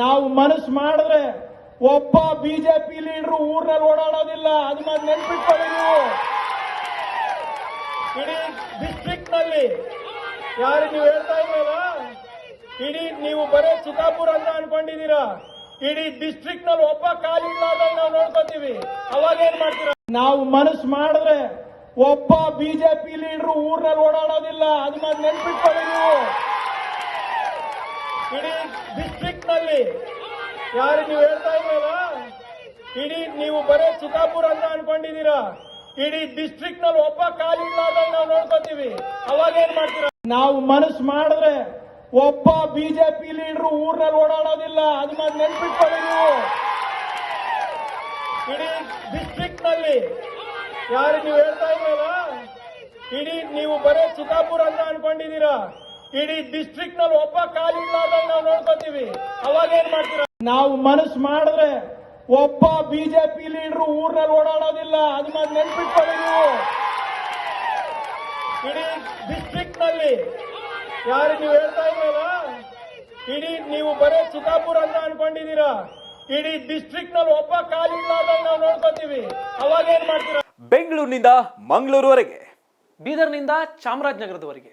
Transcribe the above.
ನಾವು ಮನಸ್ಸು ಮಾಡಿದ್ರೆ ಒಬ್ಬ ಬಿಜೆಪಿ ಲೀಡರ್ ಊರ್ನಲ್ಲಿ ಓಡಾಡೋದಿಲ್ಲ. ಅದನ್ನ ನೆನ್ಪಿಟ್ಕೊಳ್ಳಿ ನೀವು. ಇಡೀ ಡಿಸ್ಟ್ರಿಕ್ಟ್ನಲ್ಲಿ. ಯಾರು ನೀವು ಹೇಳ್ತಾ ಇದ್ದೀರ ಇಡೀ ನೀವು ಬರೇ ಚಿತ್ತಾಪುರ ಅಂತ ಅನ್ಕೊಂಡಿದ್ದೀರಾ? ಇಡೀ ಡಿಸ್ಟ್ರಿಕ್ಟ್ನಲ್ಲಿ ಒಬ್ಬ ಇಲ್ಲ ನಾವು ನೋಡ್ಕೊತೀವಿ. ಅವಾಗ ಏನ್ ಮಾಡ್ತೀರಾ? ನಾವು ಮನಸ್ಸು ಮಾಡಿದ್ರೆ ಒಬ್ಬ ಬಿಜೆಪಿ ಲೀಡರ್ ಊರ್ನಲ್ಲಿ ಓಡಾಡೋದಿಲ್ಲ. ಅದನ್ನ ನೆನ್ಪಿಟ್ಕೊಳ್ಳಿ. ಇಡೀ ಡಿಸ್ಟ್ರಿಕ್ಟ್ನಲ್ಲಿ. ಯಾರು ನೀವು ಹೇಳ್ತಾ ಇದ್ದೀರ ಇಡೀ ನೀವು ಬರೇ ಚಿತ್ತಾಪುರ ಅಂತ ಅನ್ಕೊಂಡಿದ್ದೀರಾ? ಇಡೀ ಡಿಸ್ಟ್ರಿಕ್ಟ್ನಲ್ಲಿ ಒಬ್ಬ ಅಂತ ನಾವು ನೋಡ್ಕೋತೀವಿ. ಅವಾಗ ಏನ್ ಮಾಡ್ತೀರಾ? ನಾವು ಮನಸ್ಸು ಮಾಡಿದ್ರೆ ಒಬ್ಬ ಬಿಜೆಪಿ ಲೀಡರ್ ಊರ್ನಲ್ಲಿ ಓಡಾಡೋದಿಲ್ಲ. ಅದನ್ನ ನೆನ್ಪಿಟ್ಕೊಳ್ಳಿ ನೀವು. ಇಡೀ ಡಿಸ್ಟ್ರಿಕ್ಟ್ನಲ್ಲಿ. ಯಾರು ನೀವು ಹೇಳ್ತಾ ಇದ್ದೀರ ಇಡೀ ನೀವು ಬರೇ ಚಿತ್ತಾಪುರ ಅಂತ ಅನ್ಕೊಂಡಿದ್ದೀರಾ? ಇಡೀ ಡಿಸ್ಟ್ರಿಕ್ಟ್ನಲ್ಲಿ ಒಬ್ಬ ಕಾಲಿಲ್ಲದಾಗ ನಾವು ನೋಡ್ಕೋತೀವಿ. ಅವಾಗ ಏನ್ ಮಾಡ್ತೀರ? ನಾವು ಮನಸ್ಸು ಮಾಡಿದ್ರೆ ಒಬ್ಬ ಬಿಜೆಪಿ ಲೀಡರ್ ಊರ್ನಲ್ಲಿ ಓಡಾಡೋದಿಲ್ಲ. ಅದನ್ನ ನೆನ್ಪಿಟ್ಕೊಳ್ಳಿ ನೀವು. ಇಡೀ ಡಿಸ್ಟ್ರಿಕ್ಟ್ನಲ್ಲಿ. ಯಾರು ನೀವು ಹೇಳ್ತಾ ಇದ್ದೀರ ಇಡೀ ನೀವು ಬರೇ ಚಿತ್ತಾಪುರ ಅಂತ ಅನ್ಕೊಂಡಿದ್ದೀರಾ? ಇಡೀ ಡಿಸ್ಟ್ರಿಕ್ಟ್ನಲ್ಲಿ ಒಬ್ಬ ಕಾಲಿಲ್ಲದಾಗ ನಾವು ನೋಡ್ಕೋತೀವಿ. ಅವಾಗ ಏನ್ ಮಾಡ್ತೀರಾ? ಬೆಂಗಳೂರಿನಿಂದ ಮಂಗಳೂರುವರೆಗೆ. ಬೀದರ್ನಿಂದ ಚಾಮರಾಜನಗರದವರೆಗೆ.